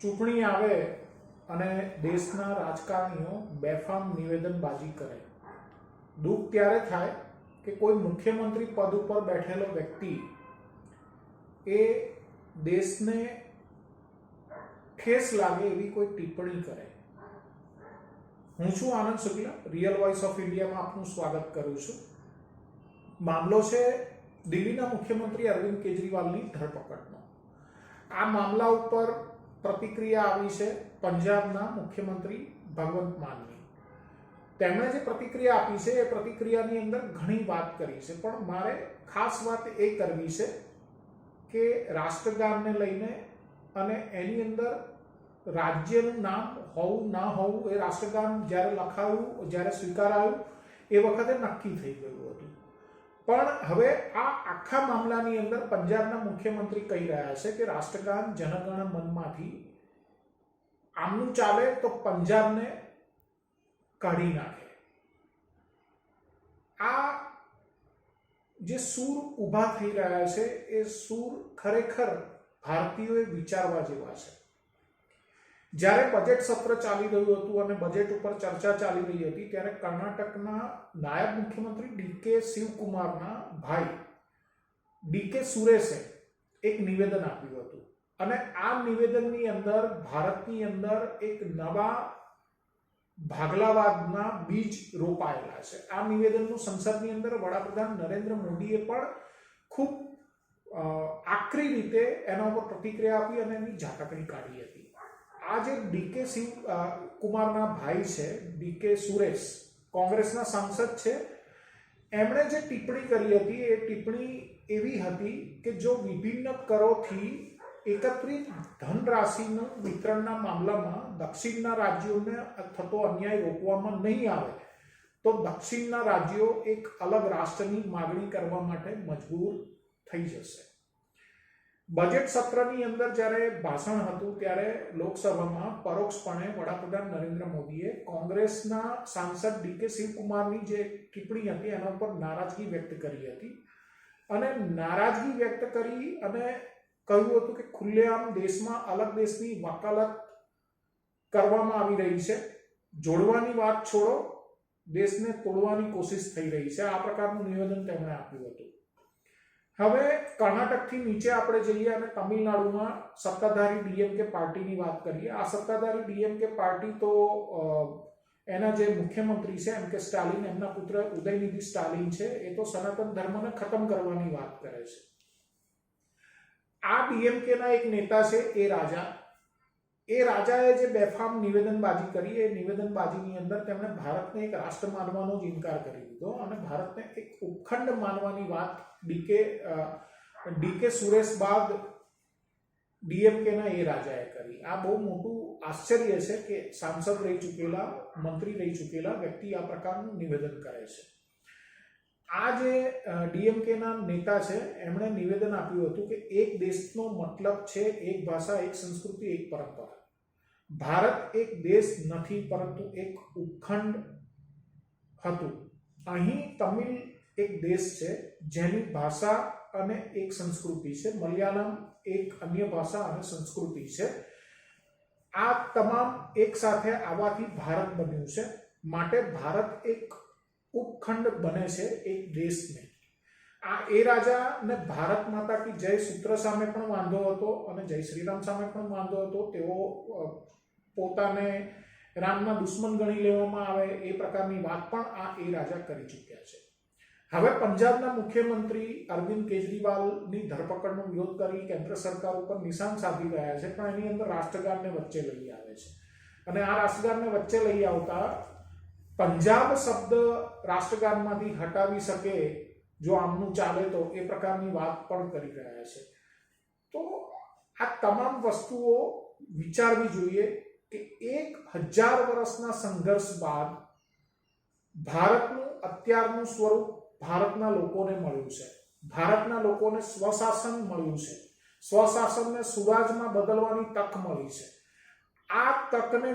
ચૂંટણી આવે અને દેશના રાજકારણીઓ બેફામ નિવેદનબાજી કરે. દુઃખ ત્યારે થાય કે કોઈ મુખ્યમંત્રી પદ ઉપર બેઠેલો વ્યક્તિ એ દેશને ઠેસ લાગે એવી કોઈ ટિપ્પણી કરે. હું છું Anand Shukla real voice of ઇન્ડિયામાં આપનું સ્વાગત કરું છું. મામલો છે દિલ્હીના મુખ્યમંત્રી અરવિંદ કેજરીવાલની ધરપકડનો. આ મામલા ઉપર પ્રતિક્રિયા આવી છે પંજાબના મુખ્યમંત્રી ભગવંત માનની. તેમણે જે પ્રતિક્રિયા આપી છે એ પ્રતિક્રિયાની અંદર ઘણી વાત કરી છે, પણ મારે ખાસ વાત એ કરવી છે કે રાષ્ટ્રગાનને લઈને અને એની અંદર રાજ્યનું નામ હોવું ના હોવું એ રાષ્ટ્રગાન જ્યારે લખાયું, જ્યારે સ્વીકારાયું, એ વખતે નક્કી થઈ ગયું હતું. પણ હવે આ આખા મામલાની અંદર પંજાબના મુખ્યમંત્રી કહી રહ્યા છે કે રાષ્ટ્રગાન જનગણ મનમાંથી આમનું ચાલે તો પંજાબને કાઢી નાખે. આ જે સૂર ઊભા થઈ રહ્યા છે, એ સૂર ખરેખર ભારતીયોએ વિચારવા જેવા છે. જ્યારે બજેટ સત્ર ચાલી રહ્યું હતું અને બજેટ ઉપર ચર્ચા ચાલી રહી હતી, ત્યારે કર્ણાટકના નાયબ મુખ્યમંત્રી ડીકે શિવકુમારના ભાઈ ડીકે સુરેશે એક નિવેદન આપ્યું હતું. અને આ નિવેદનની અંદર ભારતની અંદર એક નવા ભાગલાવાદના બીજ રોપાયેલા છે. આ નિવેદનનું સંસદની અંદર વડાપ્રધાન નરેન્દ્ર મોદીએ પણ ખૂબ આકરી રીતે એના ઉપર પ્રતિક્રિયા આપી અને એની ઝાટકણી કાઢી હતી. આ જે ડીકે શિવ કુમારના ભાઈ છે ડીકે સુરેશ. કોંગ્રેસના સાંસદ છે. એમણે જે ટિપ્પણી કરી હતી, એ ટિપ્પણી એવી હતી કે જો વિભિન્ન કરોથી એકત્રિત ધનરાશિનું વિતરણના મામલામાં દક્ષિણના રાજ્યોને થતો અન્યાય રોકવામાં નહીં આવે, તો દક્ષિણના રાજ્યો એક અલગ રાષ્ટ્રની માગણી કરવા માટે મજબૂર થઈ જશે. બજેટ સત્રની અંદર જ્યારે ભાષણ હતું ત્યારે લોકસભામાં પરોક્ષપણે વડાપ્રધાન નરેન્દ્ર મોદીએ કોંગ્રેસના સાંસદ ડીકે શિવકુમારની જે ટિપ્પણી હતી એના ઉપર નારાજગી વ્યક્ત કરી હતી. અને નારાજગી વ્યક્ત કરી અને કહ્યું હતું કે ખુલ્લેઆમ દેશમાં અલગ દેશની વકાલત કરવામાં આવી રહી છે. જોડવાની વાત છોડો, દેશને તોડવાની કોશિશ થઈ રહી છે. આ પ્રકારનું નિવેદન તેમણે આપ્યું હતું. હવે કર્ણાટકથી નીચે આપણે જઈએ અને તમિલનાડુમાં સત્તાધારી ડીએમકે પાર્ટીની વાત કરીએ. આ સત્તાધારી ડીએમકે પાર્ટી તો એના જે મુખ્યમંત્રી છે, એમ કે સ્ટાલિન, એમના પુત્ર ઉદયનિધિ સ્ટાલિન છે, એ તો સનાતન ધર્મને ખતમ કરવાની વાત કરે છે. આ ડીએમકેના એક નેતા છે, એ રાજા. એ રાજાએ જે બેફામ નિવેદનબાજી કરી, એ નિવેદનબાજીની અંદર તેમણે ભારતને એક રાષ્ટ્ર માનવાનો જ ઇનકાર કરી દીધો અને ભારતને એક ઉપખંડ માનવાની વાત ડીકે ડીકે સુરેશ બાદ ડીએમકેના એ રાજાએ કરી. આ બહુ મોટું આશ્ચર્ય છે કે સાંસદ રહી ચૂકેલા, મંત્રી રહી ચૂકેલા વ્યક્તિ આ પ્રકારનું નિવેદન કરે છે. આ જે ડીએમકેના નેતા છે, એમણે નિવેદન આપ્યું હતું કે એક દેશનો મતલબ છે એક ભાષા, એક સંસ્કૃતિ, એક પરંપરા. ભારત એક દેશ નથી, પરંતુ એક ઉપખંડ હતું. અહીં તમિલ એક દેશ છે, જેની ભાષા અને એક સંસ્કૃતિ છે. મલયાલમ એક અન્ય ભાષા અને સંસ્કૃતિ છે. આ તમામ એક સાથે આવવાથી ભારત બન્યું છે. માટે ભારત એક ઉપખંડ બને છે એક દેશને. આ એ રાજાને ભારત માતા કી જય સૂત્ર સામે પણ વાંધો હતો અને જય શ્રીરામ સામે પણ વાંધો હતો. તેઓ પોતાને રામના દુશ્મન ગણી લેવામાં આવે એ પ્રકારની વાત પણ આ એ રાજા કરી ચૂક્યા છે. હવે પંજાબના મુખ્યમંત્રી અરવિંદ કેજરીવાલની ધરપકડનો વિરોધ કરી કેન્દ્ર સરકાર ઉપર નિશાન સાધી રહ્યા છે, પણ એની અંદર રાષ્ટ્રગાનને વચ્ચે લઈ આવે છે. અને આ રાષ્ટ્રગાનને વચ્ચે લઈ આવતા પંજાબ શબ્દ રાષ્ટ્રગાનમાંથી હટાવી શકે જો આમનું ચાલે તો એ પ્રકારની વાત પણ કરી રહ્યા છે. તો આ તમામ વસ્તુઓ વિચારવી જોઈએ કે એક હજાર વર્ષના સંઘર્ષ બાદ ભારતનું અત્યારનું સ્વરૂપ ભારતના લોકોને મળ્યું છે. ભારતના લોકોને સ્વશાસન મળ્યું છે. સ્વશાસનને સુરાજમાં બદલવાની તક મળી છે. આ તકને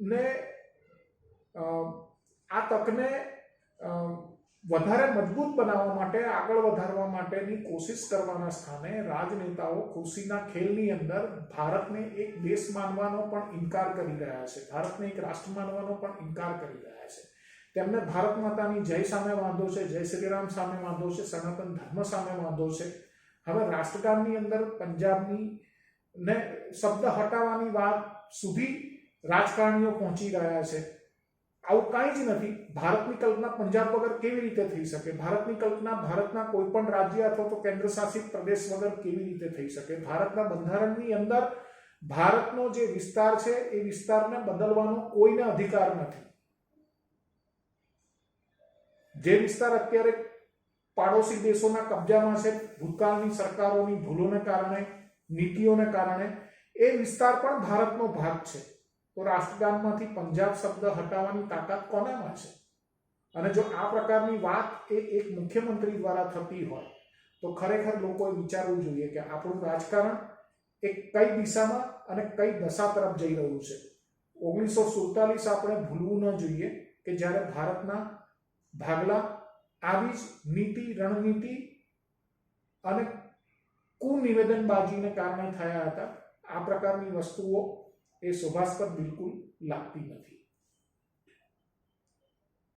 ને આ તકને વધારે મજબૂત બનાવવા માટે, આગળ વધારવા માટેની કોશિશ કરવાના સ્થાને રાજનેતાઓ ખુરશીના ખેલની અંદર ભારતને એક દેશ માનવાનો પણ ઇનકાર કરી રહ્યા છે. ભારતને એક રાષ્ટ્ર માનવાનો પણ ઇનકાર કરી રહ્યા છે. તેમને ભારત માતાની જય સામે વાંધો છે, જય શ્રી રામ સામે વાંધો છે, સનાતન ધર્મ સામે વાંધો છે. હવે રાષ્ટ્રગાનની અંદર પંજાબની ને શબ્દ હટાવવાની વાત સુધી રાજકારણીઓ પહોંચી રહ્યા છે. આવું કાંઈ જ નથી. ભારતની કલ્પના પંજાબ વગર કેવી રીતે થઈ શકે? ભારતની કલ્પના ભારતના કોઈ પણ રાજ્ય અથવા તો કેન્દ્ર શાસિત પ્રદેશ વગર કેવી રીતે થઈ શકે? ભારતના બંધારણની અંદર ભારતનો જે વિસ્તાર છે, એ વિસ્તારને બદલવાનો કોઈને અધિકાર નથી. જે વિસ્તાર અત્યારે પાડોશી દેશોના કબજામાં છે, ભૂતકાળની સરકારોની ભૂલોને કારણે, નીતિઓને કારણે, એ વિસ્તાર પણ ભારતનો ભાગ છે. તો રાષ્ટ્રગાનમાંથી પંજાબ શબ્દ હટાવવાની તાકાત કોનામાં છે? અને જો આ પ્રકારની વાત એ એક મુખ્યમંત્રી દ્વારા થતી હોય, તો ખરેખર લોકોએ વિચારવું જોઈએ કે આપણું રાજકારણ એ કઈ દિશામાં અને કઈ દશા તરફ જઈ રહ્યું છે. ઓગણીસો સુડતાલીસ આપણે ભૂલવું ન જોઈએ કે જ્યારે ભારતના ભાગલા આવી જ નીતિ, રણનીતિ અને કુનિવેદનબાજીને કારણે થયા હતા. આ પ્રકારની વસ્તુઓ એ શોભાસ્પદ બિલકુલ લાગતી નથી.